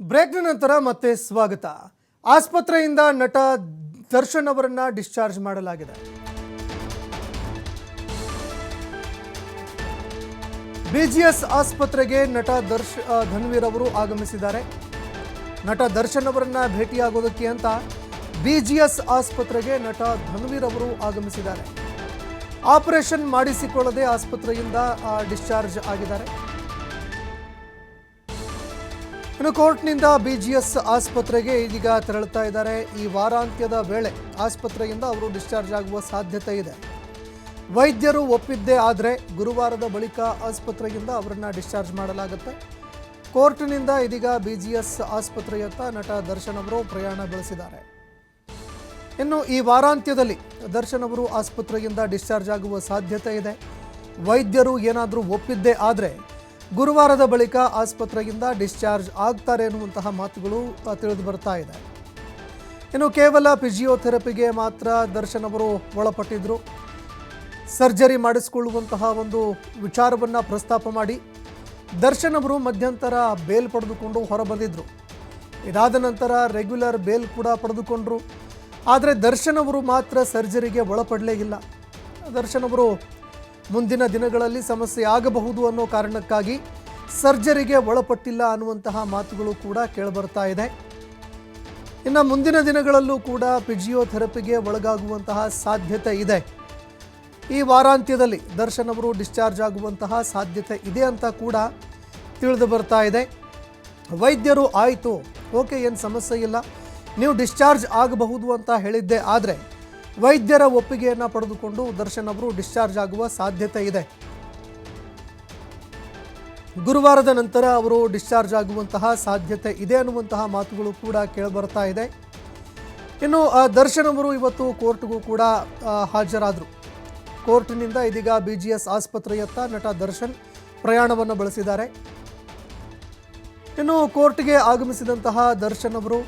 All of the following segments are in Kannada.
ಬ್ರೇಕ್ನ ನಂತರ ಮತ್ತೆ ಸ್ವಾಗತ. ಆಸ್ಪತ್ರೆಯಿಂದ ನಟ ದರ್ಶನ್ ಅವರನ್ನ ಡಿಸ್ಚಾರ್ಜ್ ಮಾಡಲಾಗಿದೆ. ಬಿಜಿಎಸ್ ಆಸ್ಪತ್ರೆಗೆ ನಟ ದರ್ಶ್ ಧನ್ವೀರ್ ಅವರು ಆಗಮಿಸಿದ್ದಾರೆ. ನಟ ದರ್ಶನ್ ಅವರನ್ನ ಭೇಟಿಯಾಗೋದಕ್ಕೆ ಅಂತ ಬಿಜಿಎಸ್ ಆಸ್ಪತ್ರೆಗೆ ನಟ ಧನ್ವೀರ್ ಅವರು ಆಗಮಿಸಿದ್ದಾರೆ. ಆಪರೇಷನ್ ಮಾಡಿಸಿಕೊಳ್ಳದೆ ಆಸ್ಪತ್ರೆಯಿಂದ ಡಿಸ್ಚಾರ್ಜ್ ಆಗಿದ್ದಾರೆ. ಇನ್ನು ಕೋರ್ಟ್ನಿಂದ ಬಿಜಿಎಸ್ ಆಸ್ಪತ್ರೆಗೆ ಇದೀಗ ತೆರಳುತ್ತಾ ಇದ್ದಾರೆ. ಈ ವಾರಾಂತ್ಯದ ವೇಳೆ ಆಸ್ಪತ್ರೆಯಿಂದ ಅವರು ಡಿಸ್ಚಾರ್ಜ್ ಆಗುವ ಸಾಧ್ಯತೆ ಇದೆ. ವೈದ್ಯರು ಒಪ್ಪಿದ್ದೇ ಆದರೆ ಗುರುವಾರದ ಬಳಿಕ ಆಸ್ಪತ್ರೆಯಿಂದ ಅವರನ್ನು ಡಿಸ್ಚಾರ್ಜ್ ಮಾಡಲಾಗುತ್ತೆ. ಕೋರ್ಟ್ನಿಂದ ಇದೀಗ ಬಿಜಿಎಸ್ ಆಸ್ಪತ್ರೆಯತ್ತ ನಟ ದರ್ಶನ್ ಅವರು ಪ್ರಯಾಣ ಬೆಳೆಸಿದ್ದಾರೆ. ಇನ್ನು ಈ ವಾರಾಂತ್ಯದಲ್ಲಿ ದರ್ಶನ್ ಅವರು ಆಸ್ಪತ್ರೆಯಿಂದ ಡಿಸ್ಚಾರ್ಜ್ ಆಗುವ ಸಾಧ್ಯತೆ ಇದೆ. ವೈದ್ಯರು ಏನಾದರೂ ಒಪ್ಪಿದ್ದೇ ಆದರೆ ಗುರುವಾರದ ಬಳಿಕ ಆಸ್ಪತ್ರೆಯಿಂದ ಡಿಸ್ಚಾರ್ಜ್ ಆಗ್ತಾರೆ ಎನ್ನುವಂತಹ ಮಾತುಗಳು ತಿಳಿದು ಬರ್ತಾ ಇದೆ. ಇನ್ನು ಕೇವಲ ಫಿಜಿಯೋಥೆರಪಿಗೆ ಮಾತ್ರ ದರ್ಶನ್ ಅವರು ಒಳಪಟ್ಟಿದ್ದರು ಸರ್ಜರಿ ಮಾಡಿಸಿಕೊಳ್ಳುವಂತಹ ಒಂದು ವಿಚಾರವನ್ನು ಪ್ರಸ್ತಾಪ ಮಾಡಿ ದರ್ಶನ್ ಅವರು ಮಧ್ಯಂತರ ಬೇಲ್ ಪಡೆದುಕೊಂಡು ಹೊರಬಂದಿದ್ದರು ಇದಾದ ನಂತರ ರೆಗ್ಯುಲರ್ ಬೇಲ್ ಕೂಡ ಪಡೆದುಕೊಂಡರು. ಆದರೆ ದರ್ಶನ್ ಅವರು ಮಾತ್ರ ಸರ್ಜರಿಗೆ ಒಳಪಡಲೇ ಇಲ್ಲ. ದರ್ಶನ್ ಅವರು ಮುಂದಿನ ದಿನಗಳಲ್ಲಿ ಸಮಸ್ಯೆ ಆಗಬಹುದು ಅನ್ನೋ ಕಾರಣಕ್ಕಾಗಿ ಸರ್ಜರಿಗೆ ಒಳಪಟ್ಟಿಲ್ಲ ಅನ್ನುವಂತಹ ಮಾತುಗಳು ಕೂಡ ಕೇಳಿಬರ್ತಾ ಇದೆ. ಇನ್ನು ಮುಂದಿನ ದಿನಗಳಲ್ಲೂ ಕೂಡ ಫಿಜಿಯೋಥೆರಪಿಗೆ ಒಳಗಾಗುವಂತಹ ಸಾಧ್ಯತೆ ಇದೆ. ಈ ವಾರಾಂತ್ಯದಲ್ಲಿ ದರ್ಶನ್ ಅವರು ಡಿಸ್ಚಾರ್ಜ್ ಆಗುವಂತಹ ಸಾಧ್ಯತೆ ಇದೆ ಅಂತ ಕೂಡ ತಿಳಿದು ಬರ್ತಾ ಇದೆ. ವೈದ್ಯರು, ಆಯಿತು, ಓಕೆ, ಏನು ಸಮಸ್ಯೆ ಇಲ್ಲ. ನೀವು ಡಿಸ್ಚಾರ್ಜ್ ಆಗಬಹುದು ಅಂತ ಹೇಳಿದ್ದೆ. ಆದರೆ ವೈದ್ಯರ ಒಪ್ಪಿಗೆಯನ್ನು ಪಡೆದುಕೊಂಡು ದರ್ಶನ್ ಅವರು ಡಿಸ್ಚಾರ್ಜ್ ಆಗುವ ಸಾಧ್ಯತೆ ಇದೆ. ಗುರುವಾರದ ನಂತರ ಅವರು ಡಿಸ್ಚಾರ್ಜ್ ಆಗುವಂತಹ ಸಾಧ್ಯತೆ ಇದೆ ಅನ್ನುವಂತಹ ಮಾತುಗಳು ಕೂಡ ಕೇಳಿಬರ್ತಾ ಇದೆ. ಇನ್ನು ದರ್ಶನ್ ಅವರು ಇವತ್ತು ಕೋರ್ಟ್ಗೂ ಕೂಡ ಹಾಜರಾದರು. ಕೋರ್ಟ್ನಿಂದ ಇದೀಗ ಬಿ ಜಿ ಎಸ್ ಆಸ್ಪತ್ರೆಯತ್ತ ನಟ ದರ್ಶನ್ ಪ್ರಯಾಣವನ್ನು ಬಳಸಿದ್ದಾರೆ. ಇನ್ನು, ಕೋರ್ಟ್ಗೆ ಆಗಮಿಸಿದಂತಹ ದರ್ಶನ್ ಅವರು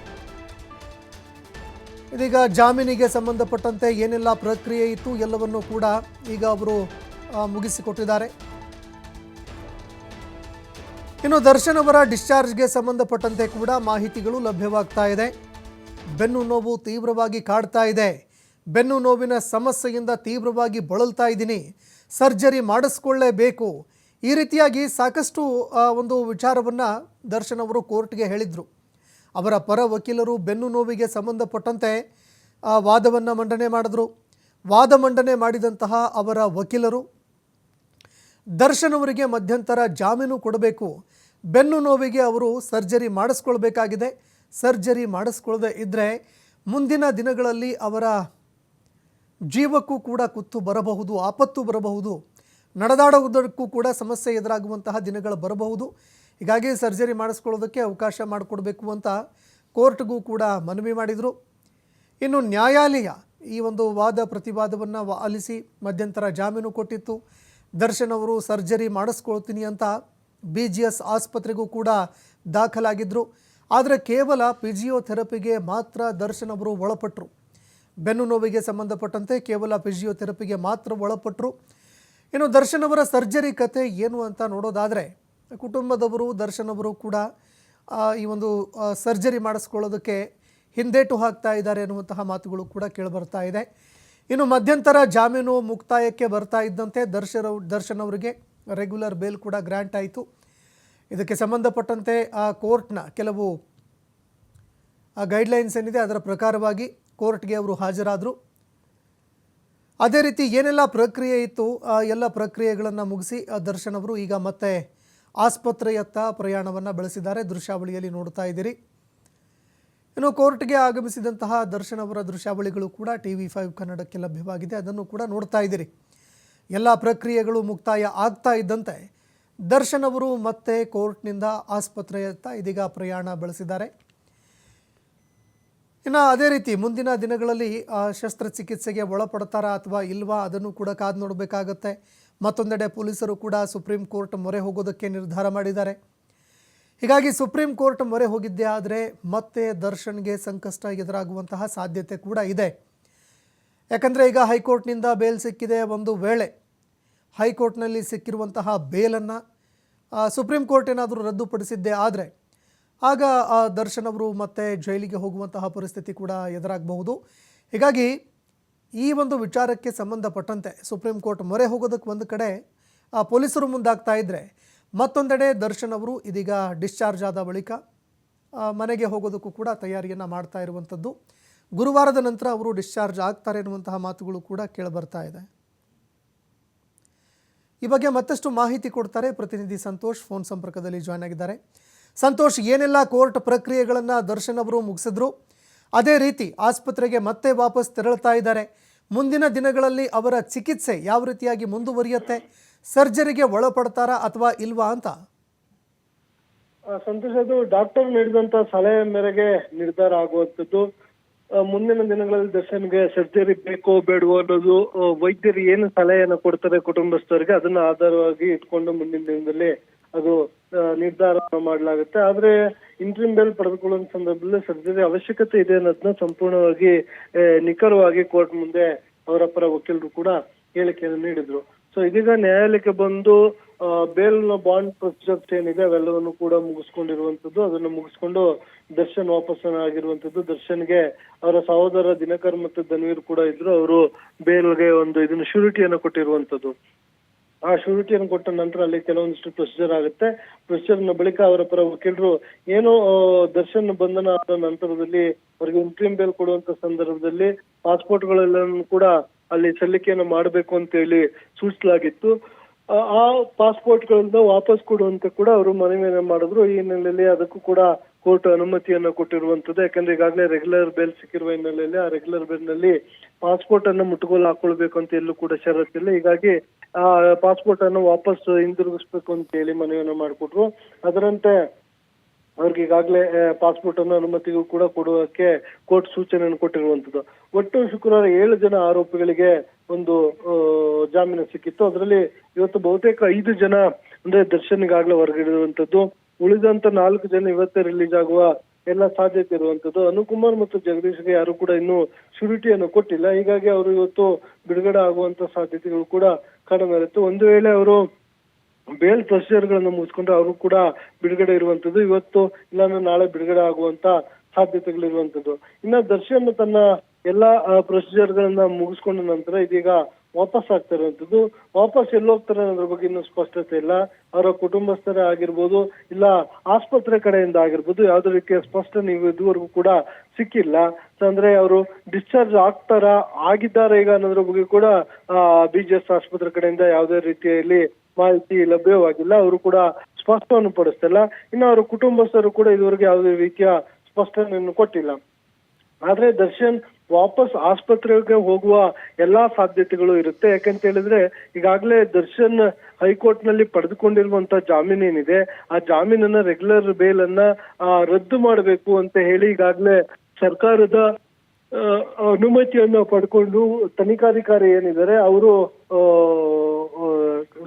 ಇದೀಗ ಜಾಮೀನಿಗೆ ಸಂಬಂಧಪಟ್ಟಂತೆ ಏನೆಲ್ಲ ಪ್ರಕ್ರಿಯೆ ಇತ್ತು ಎಲ್ಲವನ್ನೂ ಕೂಡ ಈಗ ಅವರು ಮುಗಿಸಿಕೊಟ್ಟಿದ್ದಾರೆ. ಇನ್ನು ದರ್ಶನ್ ಅವರ ಡಿಸ್ಚಾರ್ಜ್ಗೆ ಸಂಬಂಧಪಟ್ಟಂತೆ ಕೂಡ ಮಾಹಿತಿಗಳು ಲಭ್ಯವಾಗ್ತಾ ಇದೆ. ಬೆನ್ನು ನೋವು ತೀವ್ರವಾಗಿ ಕಾಡ್ತಾ ಇದೆ. ಬೆನ್ನು ನೋವಿನ ಸಮಸ್ಯೆಯಿಂದ ತೀವ್ರವಾಗಿ ಬಳಲ್ತಾ ಇದ್ದೀನಿ. ಸರ್ಜರಿ ಮಾಡಿಸ್ಕೊಳ್ಳೇಬೇಕು. ಈ ರೀತಿಯಾಗಿ ಸಾಕಷ್ಟು ಒಂದು ವಿಚಾರವನ್ನು ದರ್ಶನ್ ಅವರು ಕೋರ್ಟ್ಗೆ ಹೇಳಿದರು. ಅವರ ಪರ ವಕೀಲರು ಬೆನ್ನು ನೋವಿಗೆ ಸಂಬಂಧಪಟ್ಟಂತೆ ಆ, ವಾದವನ್ನು ಮಂಡನೆ ಮಾಡಿದ್ರು. ವಾದ ಮಂಡನೆ ಮಾಡಿದಂತಹ ಅವರ ವಕೀಲರು ದರ್ಶನ್ ಅವರಿಗೆ ಮಧ್ಯಂತರ ಜಾಮೀನು ಕೊಡಬೇಕು. ಬೆನ್ನು ನೋವಿಗೆ ಅವರು ಸರ್ಜರಿ ಮಾಡಿಸ್ಕೊಳ್ಬೇಕಾಗಿದೆ. ಸರ್ಜರಿ ಮಾಡಿಸ್ಕೊಳ್ಳದೆ ಇದ್ದರೆ ಮುಂದಿನ ದಿನಗಳಲ್ಲಿ ಅವರ ಜೀವಕ್ಕೂ ಕೂಡ ಕುತ್ತು ಬರಬಹುದು ಆಪತ್ತು ಬರಬಹುದು ನಡೆದಾಡುವುದಕ್ಕೂ ಕೂಡ ಸಮಸ್ಯೆ ಎದುರಾಗುವಂತಹ ದಿನಗಳು ಬರಬಹುದು. ಹೀಗಾಗಿ ಸರ್ಜರಿ ಮಾಡಿಸ್ಕೊಳ್ಳೋದಕ್ಕೆ ಅವಕಾಶ ಮಾಡಿಕೊಡ್ಬೇಕು ಅಂತ ಕೋರ್ಟ್ಗೂ ಕೂಡ ಮನವಿ ಮಾಡಿದರು. ಇನ್ನು ನ್ಯಾಯಾಲಯ ಈ ಒಂದು ವಾದ ಪ್ರತಿವಾದವನ್ನು ಆಲಿಸಿ ಮಧ್ಯಂತರ ಜಾಮೀನು ಕೊಟ್ಟಿತ್ತು. ದರ್ಶನ್ ಅವರು, ಸರ್ಜರಿ ಮಾಡಿಸ್ಕೊಳ್ತೀನಿ ಅಂತ ಬಿ ಜಿ ಎಸ್ ಆಸ್ಪತ್ರೆಗೂ ಕೂಡ ದಾಖಲಾಗಿದ್ದರು ಆದರೆ ಕೇವಲ ಫಿಸಿಯೋಥೆರಪಿಗೆ ಮಾತ್ರ ದರ್ಶನ್ ಅವರು ಒಳಪಟ್ಟರು ಬೆನ್ನು ನೋವಿಗೆ ಸಂಬಂಧಪಟ್ಟಂತೆ ಕೇವಲ ಫಿಸಿಯೋಥೆರಪಿಗೆ ಮಾತ್ರ ಒಳಪಟ್ಟರು ಇನ್ನು ದರ್ಶನ್ ಅವರ ಸರ್ಜರಿ ಕತೆ ಏನು ಅಂತ ನೋಡೋದಾದರೆ ಕುಟುಂಬದವರು ದರ್ಶನವರು ಕೂಡ ಈ ಒಂದು ಸರ್ಜರಿ ಮಾಡಿಸ್ಕೊಳ್ಳೋದಕ್ಕೆ ಹಿಂದೇಟು ಹಾಕ್ತಾ ಇದ್ದಾರೆ ಅನ್ನುವಂತಹ ಮಾತುಗಳು ಕೂಡ ಕೇಳಿಬರ್ತಾ ಇದೆ. ಇನ್ನು ಮಧ್ಯಂತರ ಜಾಮೀನು ಮುಕ್ತಾಯಕ್ಕೆ ಬರ್ತಾ ಇದ್ದಂತೆ ದರ್ಶನ ದರ್ಶನ್ ಅವರಿಗೆ ರೆಗ್ಯುಲರ್ ಬೇಲ್ ಕೂಡ ಗ್ರ್ಯಾಂಟ್ ಆಯಿತು. ಇದಕ್ಕೆ ಸಂಬಂಧಪಟ್ಟಂತೆ ಆ ಕೋರ್ಟ್ನ ಕೆಲವು, ಆ ಗೈಡ್ಲೈನ್ಸ್ ಏನಿದೆ ಅದರ ಪ್ರಕಾರವಾಗಿ ಕೋರ್ಟ್ಗೆ ಅವರು ಹಾಜರಾದರು. ಅದೇ ರೀತಿ ಏನೆಲ್ಲ ಪ್ರಕ್ರಿಯೆ ಇತ್ತು ಎಲ್ಲ ಪ್ರಕ್ರಿಯೆಗಳನ್ನು ಮುಗಿಸಿ ದರ್ಶನ್ ಅವರು ಈಗ ಮತ್ತೆ ಆಸ್ಪತ್ರೆಯತ್ತ ಪ್ರಯಾಣವನ್ನು ಬೆಳೆಸಿದ್ದಾರೆ. ದೃಶ್ಯಾವಳಿಯಲ್ಲಿ ನೋಡ್ತಾ ಇದ್ದೀರಿ. ಇನ್ನು ಕೋರ್ಟ್ಗೆ ಆಗಮಿಸಿದಂತಹ ದರ್ಶನ್ ಅವರ ದೃಶ್ಯಾವಳಿಗಳು ಕೂಡ ಟಿ ವಿ ಫೈವ್ ಕನ್ನಡಕ್ಕೆ ಲಭ್ಯವಾಗಿದೆ. ಅದನ್ನು ಕೂಡ ನೋಡ್ತಾ ಇದ್ದೀರಿ. ಎಲ್ಲ ಪ್ರಕ್ರಿಯೆಗಳು ಮುಕ್ತಾಯ ಆಗ್ತಾ ಇದ್ದಂತೆ ದರ್ಶನ್ ಅವರು ಮತ್ತೆ ಕೋರ್ಟ್ನಿಂದ ಆಸ್ಪತ್ರೆಯತ್ತ ಇದೀಗ ಪ್ರಯಾಣ ಬೆಳೆಸಿದ್ದಾರೆ. ಇನ್ನು ಅದೇ ರೀತಿ ಮುಂದಿನ ದಿನಗಳಲ್ಲಿ ಶಸ್ತ್ರಚಿಕಿತ್ಸೆಗೆ ಒಳಪಡ್ತಾರಾ ಅಥವಾ ಇಲ್ವಾ ಅದನ್ನು ಕೂಡ ಕಾದು ನೋಡಬೇಕಾಗತ್ತೆ. ಮತ್ತೊಂದೆಡೆ ಪೊಲೀಸರು ಕೂಡ ಸುಪ್ರೀಂ ಕೋರ್ಟ್ ಮೊರೆ ಹೋಗೋದಕ್ಕೆ ನಿರ್ಧಾರ ಮಾಡಿದ್ದಾರೆ. ಹೀಗಾಗಿ ಸುಪ್ರೀಂ ಕೋರ್ಟ್ ಮೊರೆ ಹೋಗಿದ್ದೇ ಆದರೆ ಮತ್ತೆ ದರ್ಶನ್ಗೆ ಸಂಕಷ್ಟ ಎದುರಾಗುವಂತಹ ಸಾಧ್ಯತೆ ಕೂಡ ಇದೆ. ಯಾಕಂದರೆ ಈಗ ಹೈಕೋರ್ಟ್ನಿಂದ ಬೇಲ್ ಸಿಕ್ಕಿದೆ ಒಂದು ವೇಳೆ. ಹೈಕೋರ್ಟ್ನಲ್ಲಿ ಸಿಕ್ಕಿರುವಂತಹ ಬೇಲನ್ನು ಸುಪ್ರೀಂ ಕೋರ್ಟ್ ಏನಾದರೂ ರದ್ದುಪಡಿಸಿದ್ದೇ ಆದರೆ ಆಗ ದರ್ಶನ್ ಅವರು ಮತ್ತೆ ಜೈಲಿಗೆ ಹೋಗುವಂತಹ ಪರಿಸ್ಥಿತಿ ಕೂಡ ಎದುರಾಗಬಹುದು. ಹೀಗಾಗಿ ಈ ಒಂದು ವಿಚಾರಕ್ಕೆ ಸಂಬಂಧಪಟ್ಟಂತೆ ಸುಪ್ರೀಂ ಕೋರ್ಟ್ ಮೊರೆ ಹೋಗೋದಕ್ಕೆ ಒಂದು ಕಡೆ ಆ, ಪೊಲೀಸರು ಮುಂದಾಗ್ತಾ ಇದ್ದರೆ ಮತ್ತೊಂದೆಡೆ ದರ್ಶನ್ ಅವರು ಇದೀಗ ಡಿಸ್ಚಾರ್ಜ್ ಆದ ಬಳಿಕ ಮನೆಗೆ ಹೋಗೋದಕ್ಕೂ ಕೂಡ ತಯಾರಿಯನ್ನು ಮಾಡ್ತಾ ಇರುವಂಥದ್ದು. ಗುರುವಾರದ ನಂತರ ಅವರು ಡಿಸ್ಚಾರ್ಜ್ ಆಗ್ತಾರೆ ಎನ್ನುವಂತಹ ಮಾತುಗಳು ಕೂಡ ಕೇಳಿಬರ್ತಾ ಇದೆ. ಈ ಬಗ್ಗೆ ಮತ್ತಷ್ಟು ಮಾಹಿತಿ ಕೊಡ್ತಾರೆ ಪ್ರತಿನಿಧಿ ಸಂತೋಷ್ ಫೋನ್ ಸಂಪರ್ಕದಲ್ಲಿ ಜಾಯ್ನ್ ಆಗಿದ್ದಾರೆ. ಸಂತೋಷ್ ಏನೆಲ್ಲ ಕೋರ್ಟ್ ಪ್ರಕ್ರಿಯೆಗಳನ್ನು ದರ್ಶನ್ ಅವರು ಮುಗಿಸಿದ್ರು? ಅದೇ ರೀತಿ ಆಸ್ಪತ್ರೆಗೆ ಮತ್ತೆ ವಾಪಸ್ ತೆರಳ್ತಾ ಇದ್ದಾರೆ. ಮುಂದಿನ ದಿನಗಳಲ್ಲಿ ಅವರ ಚಿಕಿತ್ಸೆ ಯಾವ ರೀತಿಯಾಗಿ ಮುಂದುವರಿಯುತ್ತೆ? ಸರ್ಜರಿಗೆ ಒಳಪಡ್ತಾರಾ ಅಥವಾ ಇಲ್ವಾ ಅಂತ? ಸಂತೋಷ್, ಅದು ಡಾಕ್ಟರ್ ನೀಡಿದಂತ ಸಲಹೆ ಮೇರೆಗೆ ನಿರ್ಧಾರ ಆಗುವಂತದ್ದು ಮುಂದಿನ ದಿನಗಳಲ್ಲಿ ದರ್ಶನ್ಗೆ ಸರ್ಜರಿ ಬೇಕೋ ಬೇಡವೋ ಅನ್ನೋದು ವೈದ್ಯರು ಏನು ಸಲಹೆಯನ್ನು ಕೊಡ್ತಾರೆ ಕುಟುಂಬಸ್ಥರಿಗೆ, ಅದನ್ನ ಆಧಾರವಾಗಿ ಇಟ್ಕೊಂಡು ಮುಂದಿನ ದಿನದಲ್ಲಿ ಅದು ನಿರ್ಧಾರ ಮಾಡಲಾಗುತ್ತೆ. ಆದ್ರೆ ಇಂಟ್ರಿಮ್ ಬೇಲ್ ಪಡೆದುಕೊಳ್ಳುವ ಸಂದರ್ಭದಲ್ಲಿ ಸದ್ಯದ ಅವಶ್ಯಕತೆ ಇದೆ ಅನ್ನೋದನ್ನ ಸಂಪೂರ್ಣವಾಗಿ ನಿಖರವಾಗಿ ಕೋರ್ಟ್ ಮುಂದೆ ಅವರ ಪರ ವಕೀಲರು ಕೂಡ ಹೇಳಿಕೆಯನ್ನು ನೀಡಿದ್ರು. ಸೊ ಇದೀಗ ನ್ಯಾಯಾಲಯಕ್ಕೆ ಬಂದು ಬೇಲ್ ಬಾಂಡ್ ಪ್ರೊಸೀಜರ್ಸ್ ಏನಿದೆ ಅವೆಲ್ಲವನ್ನು ಕೂಡ ಮುಗಿಸ್ಕೊಂಡಿರುವಂತದ್ದು ಅದನ್ನು ಮುಗಿಸ್ಕೊಂಡು ದರ್ಶನ್ ವಾಪಸ್ ಆಗಿರುವಂತದ್ದು ದರ್ಶನ್ಗೆ ಅವರ ಸಹೋದರ ದಿನಕರ್ ಮತ್ತು ಧನ್ವೀರ್ ಕೂಡ ಇದ್ರು. ಅವರು ಬೇಲ್ಗೆ ಒಂದು ಇದನ್ನು ಶ್ಯೂರಿಟಿಯನ್ನು ಕೊಟ್ಟಿರುವಂತದ್ದು ಆ ಶ್ಯೂರಿಟಿಯನ್ನು ಕೊಟ್ಟ ನಂತರ ಅಲ್ಲಿ ಕೆಲವೊಂದಿಷ್ಟು ಪ್ರೊಸೀಜರ್ ಆಗುತ್ತೆ. ಪ್ರೊಸೀಜರ್ನ ಬಳಿಕ ಅವರ ಪರ ವಕೀಲರು ಏನೋ ದರ್ಶನ್ ಬಂಧನ ಆದ ನಂತರದಲ್ಲಿ ಅವರಿಗೆ ಇಂಟ್ರೀಮ್ ಬೇಲ್ ಕೊಡುವಂತ ಸಂದರ್ಭದಲ್ಲಿ ಪಾಸ್ಪೋರ್ಟ್ ಗಳೆಲ್ಲವನ್ನು ಕೂಡ ಅಲ್ಲಿ ಸಲ್ಲಿಕೆಯನ್ನು ಮಾಡಬೇಕು ಅಂತ ಹೇಳಿ ಸೂಚಿಸಲಾಗಿತ್ತು. ಆ, ಪಾಸ್ಪೋರ್ಟ್ ಗಳನ್ನ ವಾಪಸ್ ಕೊಡುವಂತೆ ಕೂಡ ಅವರು ಮನವಿಯನ್ನು ಮಾಡಿದ್ರು. ಈ ಹಿನ್ನೆಲೆಯಲ್ಲಿ ಅದಕ್ಕೂ ಕೂಡ ಕೋರ್ಟ್ ಅನುಮತಿಯನ್ನ ಕೊಟ್ಟಿರುವಂತದ್ದು ಯಾಕಂದ್ರೆ ಈಗಾಗಲೇ ರೆಗ್ಯುಲರ್ ಬೇಲ್ ಸಿಕ್ಕಿರುವ ಹಿನ್ನೆಲೆಯಲ್ಲಿ ಆ ರೆಗ್ಯುಲರ್ ಬೇಲ್ನಲ್ಲಿ ಪಾಸ್ಪೋರ್ಟ್ ಅನ್ನು ಮುಟ್ಟುಗೋಲು ಹಾಕೊಳ್ಬೇಕು ಅಂತ ಎಲ್ಲೂ ಕೂಡ ಷರತ್ತಿಲ್ಲ. ಹೀಗಾಗಿ ಪಾಸ್ಪೋರ್ಟ್ ಅನ್ನು ವಾಪಸ್ ಹಿಂದಿರುಗಿಸ್ಬೇಕು ಅಂತ ಹೇಳಿ ಮನವಿಯನ್ನು ಮಾಡಿಕೊಟ್ರು. ಅದರಂತೆ ಅವ್ರಿಗೆ ಈಗಾಗಲೇ ಪಾಸ್ಪೋರ್ಟ್ ಅನ್ನು ಅನುಮತಿಗೂ ಕೂಡ ಕೊಡುವಕ್ಕೆ ಕೋರ್ಟ್ ಸೂಚನೆಯನ್ನು ಕೊಟ್ಟಿರುವಂತದ್ದು ಒಟ್ಟು ಶುಕ್ರವಾರ ಏಳು ಜನ ಆರೋಪಿಗಳಿಗೆ ಒಂದು ಆ, ಜಾಮೀನು ಸಿಕ್ಕಿತ್ತು. ಅದರಲ್ಲಿ ಇವತ್ತು ಬಹುತೇಕ ಐದು ಜನ ಅಂದ್ರೆ ದರ್ಶನ್ ಈಗಾಗಲೇ ಹೊರಗಿರುವಂತದ್ದು ಉಳಿದಂತ ನಾಲ್ಕು ಜನ ಇವತ್ತೇ ರಿಲೀಸ್ ಆಗುವ ಎಲ್ಲ ಸಾಧ್ಯತೆ ಇರುವಂತದ್ದು ಅನುಕುಮಾರ್ ಮತ್ತು ಜಗದೀಶ್ಗೆ ಯಾರು ಕೂಡ ಇನ್ನು ಶುರಿಟಿಯನ್ನು ಕೊಟ್ಟಿಲ್ಲ. ಹೀಗಾಗಿ ಅವರು ಇವತ್ತು ಬಿಡುಗಡೆ ಆಗುವಂತ ಸಾಧ್ಯತೆಗಳು ಕೂಡ ಕಡಿಮೆ ಇರುತ್ತೆ ಒಂದು ವೇಳೆ ಅವರು ಬೇಲ್ ಪ್ರೊಸೀಜರ್ಗಳನ್ನು ಮುಗಿಸ್ಕೊಂಡ್ರೆ ಅವರು ಕೂಡ ಬಿಡುಗಡೆ ಇರುವಂತದ್ದು ಇವತ್ತು ಇಲ್ಲಾಂದ್ರೆ ನಾಳೆ ಬಿಡುಗಡೆ ಆಗುವಂತ ಸಾಧ್ಯತೆಗಳಿರುವಂತದ್ದು ಇನ್ನ ದರ್ಶನ್ ತನ್ನ ಎಲ್ಲಾ ಪ್ರೊಸೀಜರ್ ಗಳನ್ನ ಮುಗಿಸ್ಕೊಂಡ ನಂತರ ಇದೀಗ ವಾಪಸ್ ಆಗ್ತಾ ಇರುವಂತದ್ದು ವಾಪಸ್ ಎಲ್ಲಿ ಹೋಗ್ತಾರೆ ಅನ್ನೋದ್ರ ಬಗ್ಗೆ ಇನ್ನೂ ಸ್ಪಷ್ಟತೆ ಇಲ್ಲ. ಅವರ ಕುಟುಂಬಸ್ಥರೇ ಆಗಿರ್ಬೋದು, ಇಲ್ಲ ಆಸ್ಪತ್ರೆ ಕಡೆಯಿಂದ ಆಗಿರ್ಬೋದು, ಯಾವುದೇ ರೀತಿಯ ಸ್ಪಷ್ಟ ನೀವು ಇದುವರೆಗೂ ಕೂಡ ಸಿಕ್ಕಿಲ್ಲ. ಅಂದ್ರೆ ಅವರು ಡಿಸ್ಚಾರ್ಜ್ ಆಗ್ತಾರಾ, ಆಗಿದ್ದಾರೆ ಈಗ ಅನ್ನೋದ್ರ ಬಗ್ಗೆ ಕೂಡ ಬಿ ಜಿ ಆಸ್ಪತ್ರೆ ಕಡೆಯಿಂದ ಯಾವುದೇ ರೀತಿಯಲ್ಲಿ ಮಾಹಿತಿ ಲಭ್ಯವಾಗಿಲ್ಲ. ಅವರು ಕೂಡ ಸ್ಪಷ್ಟವನ್ನು ಪಡಿಸ್ತಿಲ್ಲ ಇನ್ನು ಅವರ ಕುಟುಂಬಸ್ಥರು ಕೂಡ ಇದುವರೆಗೆ ಯಾವುದೇ ರೀತಿಯ ಸ್ಪಷ್ಟನೆಯನ್ನು ಕೊಟ್ಟಿಲ್ಲ. ಆದ್ರೆ ದರ್ಶನ್ ವಾಪಸ್ ಆಸ್ಪತ್ರೆಗೆ ಹೋಗುವ ಎಲ್ಲಾ ಸಾಧ್ಯತೆಗಳು ಇರುತ್ತೆ. ಯಾಕಂತ ಹೇಳಿದ್ರೆ ಈಗಾಗಲೇ ದರ್ಶನ್ ಹೈಕೋರ್ಟ್ನಲ್ಲಿ ಪಡೆದುಕೊಂಡಿರುವಂತಹ ಜಾಮೀನ್ ಏನಿದೆ, ಆ ಜಾಮೀನನ್ನ ರೆಗ್ಯುಲರ್ ಬೇಲ್ ಅನ್ನ ರದ್ದು ಮಾಡಬೇಕು ಅಂತ ಹೇಳಿ ಈಗಾಗಲೇ ಸರ್ಕಾರದ ಅನುಮತಿಯನ್ನ ಪಡ್ಕೊಂಡು ತನಿಖಾಧಿಕಾರಿ ಏನಿದ್ದಾರೆ, ಅವರು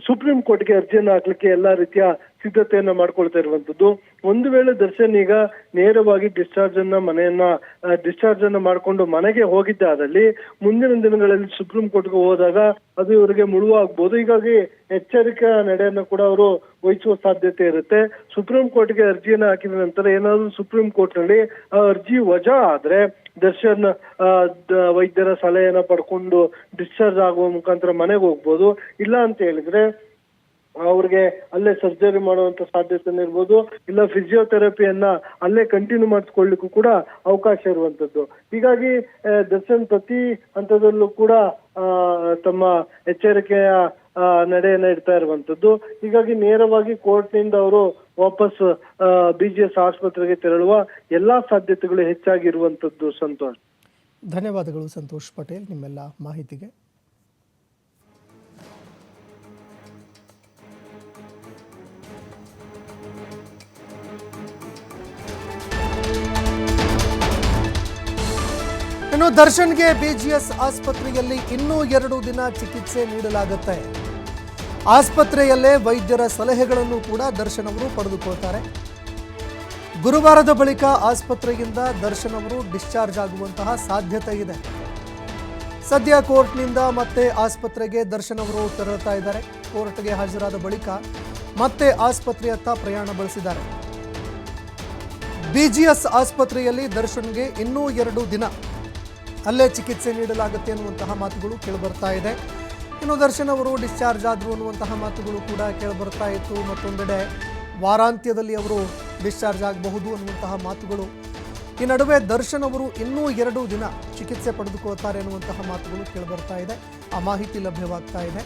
ಸುಪ್ರೀಂ ಕೋರ್ಟ್ಗೆ ಅರ್ಜಿಯನ್ನು ಹಾಕ್ಲಿಕ್ಕೆ ಎಲ್ಲಾ ರೀತಿಯ ಸಿದ್ಧತೆಯನ್ನ ಮಾಡ್ಕೊಳ್ತಾ ಇರುವಂತದ್ದು. ಒಂದು ವೇಳೆ ದರ್ಶನ್ ಈಗ ನೇರವಾಗಿ ಡಿಸ್ಚಾರ್ಜ್ ಅನ್ನ ಮನೆಯನ್ನ ಡಿಸ್ಚಾರ್ಜ್ ಅನ್ನ ಮಾಡ್ಕೊಂಡು ಮನೆಗೆ ಹೋಗಿದ್ದಾದಲ್ಲಿ ಮುಂದಿನ ದಿನಗಳಲ್ಲಿ ಸುಪ್ರೀಂ ಕೋರ್ಟ್ಗೆ ಹೋದಾಗ ಅದು ಇವರಿಗೆ ಮುಳುವಾಗ್ಬೋದು. ಹೀಗಾಗಿ ಎಚ್ಚರಿಕಾ ನಡೆಯನ್ನ ಕೂಡ ಅವರು ವಹಿಸುವ ಸಾಧ್ಯತೆ ಇರುತ್ತೆ. ಸುಪ್ರೀಂ ಕೋರ್ಟ್ಗೆ ಅರ್ಜಿಯನ್ನ ಹಾಕಿದ ನಂತರ ಏನಾದ್ರು ಸುಪ್ರೀಂ ಕೋರ್ಟ್ನಲ್ಲಿ ಆ ಅರ್ಜಿ ವಜಾ ಆದ್ರೆ ದರ್ಶನ್ ವೈದ್ಯರ ಸಲಹೆಯನ್ನ ಪಡ್ಕೊಂಡು ಡಿಸ್ಚಾರ್ಜ್ ಆಗುವ ಮುಖಾಂತರ ಮನೆಗೆ ಹೋಗ್ಬೋದು. ಇಲ್ಲ ಅಂತ ಹೇಳಿದ್ರೆ ಅವ್ರಿಗೆ ಅಲ್ಲೇ ಸರ್ಜರಿ ಮಾಡುವಂತ ಸಾಧ್ಯತೆ ಇರ್ಬೋದು, ಇಲ್ಲ ಫಿಸಿಯೋಥೆರಪಿಯನ್ನ ಅಲ್ಲೇ ಕಂಟಿನ್ಯೂ ಮಾಡಿಸ್ಕೊಳ್ಳಿಕ್ಕೂ ಕೂಡ ಅವಕಾಶ ಇರುವಂತದ್ದು. ಹೀಗಾಗಿ ದರ್ಶನ್ ಪ್ರತಿ ಹಂತದಲ್ಲೂ ಕೂಡ ತಮ್ಮ ಎಚ್ಚರಿಕೆಯ ನಡೆಯನ್ನ ಇಡ್ತಾ ಇರುವಂತದ್ದು. ಹೀಗಾಗಿ ನೇರವಾಗಿ ಕೋರ್ಟ್ನಿಂದ ಅವರು ವಾಪಸ್ ಬಿ ಜಿ ಎಸ್ ಆಸ್ಪತ್ರೆಗೆ ತೆರಳುವ ಎಲ್ಲಾ ಸಾಧ್ಯತೆಗಳು ಹೆಚ್ಚಾಗಿರುವಂತದ್ದು ಸಂತೋಷ್. ಧನ್ಯವಾದಗಳು ಸಂತೋಷ್ ಪಟೇಲ್, ನಿಮ್ಮೆಲ್ಲ ಮಾಹಿತಿಗೆ. ಇನ್ನು ದರ್ಶನ್ಗೆ ಬಿಜಿಎಸ್ ಆಸ್ಪತ್ರೆಯಲ್ಲಿ ಇನ್ನೂ ಎರಡು ದಿನ ಚಿಕಿತ್ಸೆ ನೀಡಲಾಗುತ್ತೆ. ಆಸ್ಪತ್ರೆಯಲ್ಲೇ ವೈದ್ಯರ ಸಲಹೆಗಳನ್ನು ಕೂಡ ದರ್ಶನ್ ಅವರು ಪಡೆದುಕೊಳ್ತಾರೆ. ಗುರುವಾರದ ಬಳಿಕ ಆಸ್ಪತ್ರೆಯಿಂದ ದರ್ಶನ್ ಅವರು ಡಿಸ್ಚಾರ್ಜ್ ಆಗುವಂತಹ ಸಾಧ್ಯತೆ ಇದೆ. ಸದ್ಯ ಕೋರ್ಟ್ನಿಂದ ಮತ್ತೆ ಆಸ್ಪತ್ರೆಗೆ ದರ್ಶನ್ ಅವರು ತೆರಳುತ್ತಾ ಇದ್ದಾರೆ. ಕೋರ್ಟ್ಗೆ ಹಾಜರಾದ ಬಳಿಕ ಮತ್ತೆ ಆಸ್ಪತ್ರೆಯತ್ತ ಪ್ರಯಾಣ ಬೆಳೆಸಿದ್ದಾರೆ. ಬಿಜಿಎಸ್ ಆಸ್ಪತ್ರೆಯಲ್ಲಿ ದರ್ಶನ್ಗೆ ಇನ್ನೂ ಎರಡು ದಿನ ಅಲ್ಲೇ ಚಿಕಿತ್ಸೆ ನೀಡಲಾಗುತ್ತೆ ಅನ್ನುವಂತಹ ಮಾತುಗಳು ಕೇಳಿಬರ್ತಾ ಇದೆ. ಇನ್ನು ದರ್ಶನ್ ಅವರು ಡಿಸ್ಚಾರ್ಜ್ ಆದರು ಅನ್ನುವಂತಹ ಮಾತುಗಳು ಕೂಡ ಕೇಳಿಬರ್ತಾ ಇತ್ತು. ಮತ್ತೊಂದೆಡೆ ವಾರಾಂತ್ಯದಲ್ಲಿ ಅವರು ಡಿಸ್ಚಾರ್ಜ್ ಆಗಬಹುದು ಅನ್ನುವಂತಹ ಮಾತುಗಳು. ಈ ನಡುವೆ ದರ್ಶನ್ ಅವರು ಇನ್ನೂ ಎರಡು ದಿನ ಚಿಕಿತ್ಸೆ ಪಡೆದುಕೊಳ್ತಾರೆ ಅನ್ನುವಂತಹ ಮಾತುಗಳು ಕೇಳಿಬರ್ತಾ ಇದೆ. ಆ ಮಾಹಿತಿ ಲಭ್ಯವಾಗ್ತಾ ಇದೆ.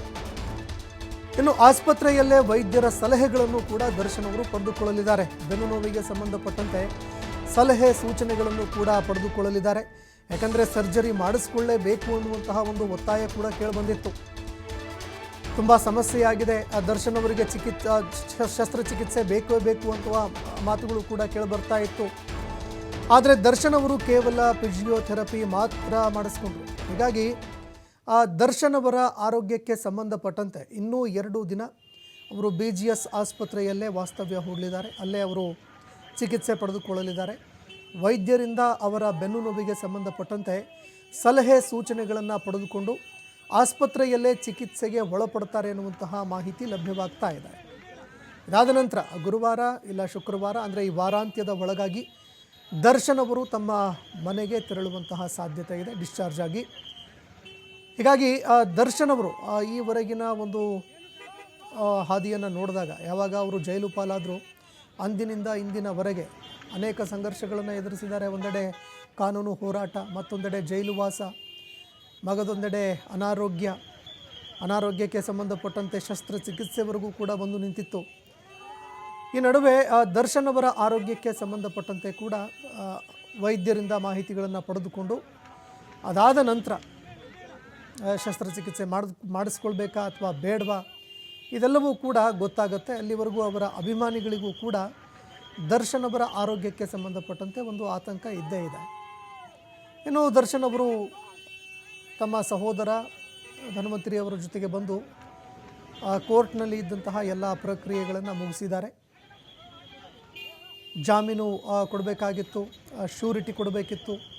ಇನ್ನು ಆಸ್ಪತ್ರೆಯಲ್ಲೇ ವೈದ್ಯರ ಸಲಹೆಗಳನ್ನು ಕೂಡ ದರ್ಶನ್ ಅವರು ಪಡೆದುಕೊಳ್ಳಲಿದ್ದಾರೆ. ಬೆನ್ನು ನೋವಿಗೆ ಸಂಬಂಧಪಟ್ಟಂತೆ ಸಲಹೆ ಸೂಚನೆಗಳನ್ನು ಕೂಡ ಪಡೆದುಕೊಳ್ಳಲಿದ್ದಾರೆ. ಯಾಕಂದರೆ ಸರ್ಜರಿ ಮಾಡಿಸ್ಕೊಳ್ಳೇಬೇಕು ಅನ್ನುವಂತಹ ಒಂದು ಒತ್ತಾಯ ಕೂಡ ಕೇಳಿಬಂದಿತ್ತು. ತುಂಬ ಸಮಸ್ಯೆಯಾಗಿದೆ. ಆ ದರ್ಶನ್ ಅವರಿಗೆ ಚಿಕಿತ್ಸಾ ಶಸ್ತ್ರಚಿಕಿತ್ಸೆ ಬೇಕೇ ಬೇಕು ಅಂತ ಮಾತುಗಳು ಕೂಡ ಕೇಳಿಬರ್ತಾ ಇತ್ತು. ಆದರೆ ದರ್ಶನ್ ಅವರು ಕೇವಲ ಫಿಜಿಯೋಥೆರಪಿ ಮಾತ್ರ ಮಾಡಿಸ್ಕೊಂಡ್ರು. ಹೀಗಾಗಿ ಆ ದರ್ಶನ್ ಅವರ ಆರೋಗ್ಯಕ್ಕೆ ಸಂಬಂಧಪಟ್ಟಂತೆ ಇನ್ನೂ ಎರಡು ದಿನ ಅವರು ಬಿ ಜಿ ಎಸ್ ಆಸ್ಪತ್ರೆಯಲ್ಲೇ ವಾಸ್ತವ್ಯ ಹೂಡಲಿದ್ದಾರೆ. ಅಲ್ಲೇ ಅವರು ಚಿಕಿತ್ಸೆ ಪಡೆದುಕೊಳ್ಳಲಿದ್ದಾರೆ. ವೈದ್ಯರಿಂದ ಅವರ ಬೆನ್ನು ನೋವಿಗೆ ಸಂಬಂಧಪಟ್ಟಂತೆ ಸಲಹೆ ಸೂಚನೆಗಳನ್ನು ಪಡೆದುಕೊಂಡು ಆಸ್ಪತ್ರೆಯಲ್ಲೇ ಚಿಕಿತ್ಸೆಗೆ ಒಳಪಡ್ತಾರೆ ಎನ್ನುವಂತಹ ಮಾಹಿತಿ ಲಭ್ಯವಾಗ್ತಾ ಇದೆ. ಇದಾದ ನಂತರ ಗುರುವಾರ ಇಲ್ಲ ಶುಕ್ರವಾರ ಅಂದರೆ ಈ ವಾರಾಂತ್ಯದ ಒಳಗಾಗಿ ದರ್ಶನ್ ಅವರು ತಮ್ಮ ಮನೆಗೆ ತೆರಳುವಂತಹ ಸಾಧ್ಯತೆ ಇದೆ ಡಿಸ್ಚಾರ್ಜ್ ಆಗಿ. ಹೀಗಾಗಿ ದರ್ಶನ್ ಅವರು ಈವರೆಗಿನ ಒಂದು ಹಾದಿಯನ್ನು ನೋಡಿದಾಗ, ಯಾವಾಗ ಅವರು ಜೈಲು ಪಾಲಾದರು, ಅಂದಿನಿಂದ ಇಂದಿನವರೆಗೆ ಅನೇಕ ಸಂಘರ್ಷಗಳನ್ನು ಎದುರಿಸಿದ್ದಾರೆ. ಒಂದೆಡೆ ಕಾನೂನು ಹೋರಾಟ, ಮತ್ತೊಂದೆಡೆ ಜೈಲುವಾಸ ಮಗದೊಂದೆಡೆ ಅನಾರೋಗ್ಯ, ಅನಾರೋಗ್ಯಕ್ಕೆ ಸಂಬಂಧಪಟ್ಟಂತೆ ಶಸ್ತ್ರಚಿಕಿತ್ಸೆವರೆಗೂ ಕೂಡ ಬಂದು ನಿಂತಿತ್ತು. ಈ ನಡುವೆ ದರ್ಶನ್ ಅವರ ಆರೋಗ್ಯಕ್ಕೆ ಸಂಬಂಧಪಟ್ಟಂತೆ ಕೂಡ ವೈದ್ಯರಿಂದ ಮಾಹಿತಿಗಳನ್ನು ಪಡೆದುಕೊಂಡು, ಅದಾದ ನಂತರ ಶಸ್ತ್ರಚಿಕಿತ್ಸೆ ಮಾಡ್, ಮಾಡಿಸ್ಕೊಳ್ಬೇಕಾ ಅಥವಾ ಬೇಡವಾ, ಇದೆಲ್ಲವೂ ಕೂಡ ಗೊತ್ತಾಗುತ್ತೆ. ಅಲ್ಲಿವರೆಗೂ ಅವರ ಅಭಿಮಾನಿಗಳಿಗೂ ಕೂಡ ದರ್ಶನ್ ಅವರ ಆರೋಗ್ಯಕ್ಕೆ ಸಂಬಂಧಪಟ್ಟಂತೆ ಒಂದು ಆತಂಕ ಇದ್ದೇ ಇದೆ. ಇನ್ನು ದರ್ಶನ್ ಅವರು ತಮ್ಮ ಸಹೋದರ ಧನ್ವಂತರಿ ಅವರ ಜೊತೆಗೆ ಬಂದು ಕೋರ್ಟ್ನಲ್ಲಿ ಇದ್ದಂತಹ ಎಲ್ಲ ಪ್ರಕ್ರಿಯೆಗಳನ್ನು ಮುಗಿಸಿದ್ದಾರೆ. ಜಾಮೀನು ಕೊಡಬೇಕಾಗಿತ್ತು ಶ್ಯೂರಿಟಿ ಕೊಡಬೇಕಿತ್ತು.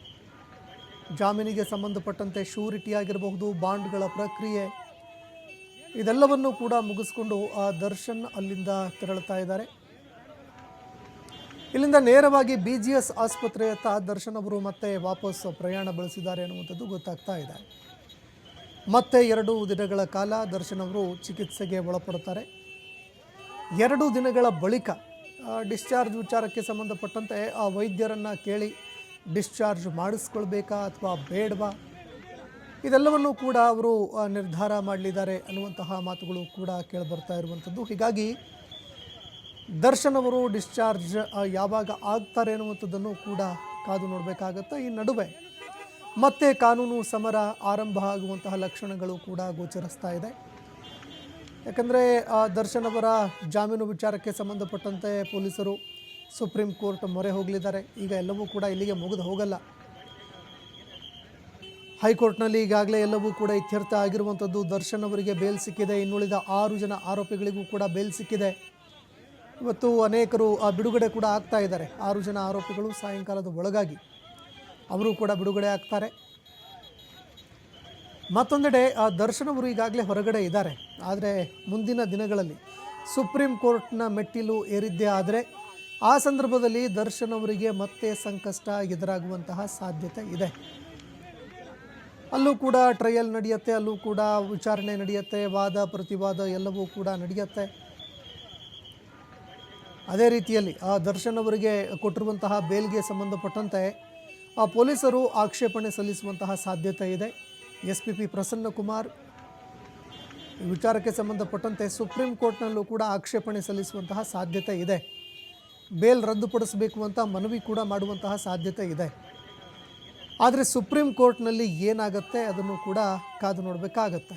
ಜಾಮೀನಿಗೆ ಸಂಬಂಧಪಟ್ಟಂತೆ ಶ್ಯೂರಿಟಿ ಆಗಿರಬಹುದು, ಬಾಂಡ್ಗಳ ಪ್ರಕ್ರಿಯೆ, ಇದೆಲ್ಲವನ್ನು ಕೂಡ ಮುಗಿಸ್ಕೊಂಡು, ಆ, ದರ್ಶನ್ ಅಲ್ಲಿಂದ ತೆರಳುತ್ತಾ ಇದ್ದಾರೆ. ಇಲ್ಲಿಂದ ನೇರವಾಗಿ ಬಿ ಜಿ ಎಸ್ ಆಸ್ಪತ್ರೆಯತ್ತ ದರ್ಶನ್ ಅವರು ಮತ್ತೆ ವಾಪಸ್ ಪ್ರಯಾಣ ಬೆಳೆಸಿದ್ದಾರೆ ಅನ್ನುವಂಥದ್ದು ಗೊತ್ತಾಗ್ತಾ ಇದೆ. ಮತ್ತೆ ಎರಡು ದಿನಗಳ ಕಾಲ ದರ್ಶನ್ ಅವರು ಚಿಕಿತ್ಸೆಗೆ ಒಳಪಡುತ್ತಾರೆ. ಎರಡು ದಿನಗಳ ಬಳಿಕ ಡಿಸ್ಚಾರ್ಜ್ ವಿಚಾರಕ್ಕೆ ಸಂಬಂಧಪಟ್ಟಂತೆ ಆ ವೈದ್ಯರನ್ನು ಕೇಳಿ ಡಿಸ್ಚಾರ್ಜ್ ಮಾಡಿಸ್ಕೊಳ್ಬೇಕಾ ಅಥವಾ ಬೇಡವಾ? ಇದೆಲ್ಲವನ್ನು ಕೂಡ ಅವರು ನಿರ್ಧಾರ ಮಾಡಲಿದ್ದಾರೆ ಅನ್ನುವಂತಹ ಮಾತುಗಳು ಕೂಡ ಕೇಳಿಬರ್ತಾ ಇರುವಂಥದ್ದು. ಹೀಗಾಗಿ ದರ್ಶನ್ ಅವರು ಡಿಸ್ಚಾರ್ಜ್ ಯಾವಾಗ ಆಗ್ತಾರೆ ಅನ್ನುವಂಥದ್ದನ್ನು ಕೂಡ ಕಾದು ನೋಡಬೇಕಾಗತ್ತೆ. ಈ ನಡುವೆ ಮತ್ತೆ ಕಾನೂನು ಸಮರ ಆರಂಭ ಆಗುವಂತಹ ಲಕ್ಷಣಗಳು ಕೂಡ ಗೋಚರಿಸ್ತಾ ಇದೆ. ಯಾಕಂದರೆ ದರ್ಶನ್ ಅವರ ಜಾಮೀನು ವಿಚಾರಕ್ಕೆ ಸಂಬಂಧಪಟ್ಟಂತೆ ಪೊಲೀಸರು ಸುಪ್ರೀಂ ಕೋರ್ಟ್ ಮೊರೆ ಹೋಗಲಿದ್ದಾರೆ. ಈಗ ಎಲ್ಲವೂ ಕೂಡ ಇಲ್ಲಿಗೆ ಮುಗಿದು ಹೋಗಲ್ಲ. ಹೈಕೋರ್ಟ್ನಲ್ಲಿ ಈಗಾಗಲೇ ಎಲ್ಲವೂ ಕೂಡ ಇತ್ಯರ್ಥ ಆಗಿರುವಂಥದ್ದು ದರ್ಶನ್ ಅವರಿಗೆ ಬೇಲ್ ಸಿಕ್ಕಿದೆ. ಇನ್ನುಳಿದ ಆರು ಜನ ಆರೋಪಿಗಳಿಗೂ ಕೂಡ ಬೇಲ್ ಸಿಕ್ಕಿದೆ. ಇವತ್ತು ಅನೇಕರು ಆ, ಬಿಡುಗಡೆ ಕೂಡ ಆಗ್ತಾ ಇದ್ದಾರೆ. ಆರು ಜನ ಆರೋಪಿಗಳು ಸಾಯಂಕಾಲದ ಒಳಗಾಗಿ ಅವರು ಕೂಡ ಬಿಡುಗಡೆ ಆಗ್ತಾರೆ. ಮತ್ತೊಂದೆಡೆ ಆ ದರ್ಶನ್ ಅವರು ಈಗಾಗಲೇ ಹೊರಗಡೆ ಇದ್ದಾರೆ. ಆದರೆ ಮುಂದಿನ ದಿನಗಳಲ್ಲಿ ಸುಪ್ರೀಂ ಕೋರ್ಟ್ನ ಮೆಟ್ಟಿಲು ಏರಿದ್ದೇ ಆದರೆ ಆ ಸಂದರ್ಭದಲ್ಲಿ ದರ್ಶನ್ ಅವರಿಗೆ ಮತ್ತೆ ಸಂಕಷ್ಟ ಎದುರಾಗುವಂತಹ ಸಾಧ್ಯತೆ ಇದೆ. ಅಲ್ಲೂ ಕೂಡ ಟ್ರಯಲ್ ನಡೆಯುತ್ತೆ ಅಲ್ಲೂ ಕೂಡ ವಿಚಾರಣೆ ನಡೆಯುತ್ತೆ ವಾದ ಪ್ರತಿವಾದ ಎಲ್ಲವೂ ಕೂಡ ನಡೆಯುತ್ತೆ. ಅದೇ ರೀತಿಯಲ್ಲಿ ಆ ದರ್ಶನ್ ಅವರಿಗೆ ಕೊಟ್ಟಿರುವಂತಹ ಬೇಲ್ಗೆ ಸಂಬಂಧಪಟ್ಟಂತೆ ಆ ಪೊಲೀಸರು ಆಕ್ಷೇಪಣೆ ಸಲ್ಲಿಸುವಂತಹ ಸಾಧ್ಯತೆ ಇದೆ. S P P Prasanna Kumar ವಿಚಾರಕ್ಕೆ ಸಂಬಂಧಪಟ್ಟಂತೆ ಸುಪ್ರೀಂ ಕೋರ್ಟ್ನಲ್ಲೂ ಕೂಡ ಆಕ್ಷೇಪಣೆ ಸಲ್ಲಿಸುವಂತಹ ಸಾಧ್ಯತೆ ಇದೆ. ಬೇಲ್ ರದ್ದುಪಡಿಸಬೇಕು ಅಂತ ಮನವಿ ಕೂಡ ಮಾಡುವಂತಹ ಸಾಧ್ಯತೆ ಇದೆ. ಆದರೆ ಸುಪ್ರೀಂ ಕೋರ್ಟ್ನಲ್ಲಿ ಏನಾಗುತ್ತೆ ಅದನ್ನು ಕೂಡ ಕಾದು ನೋಡಬೇಕಾಗತ್ತೆ.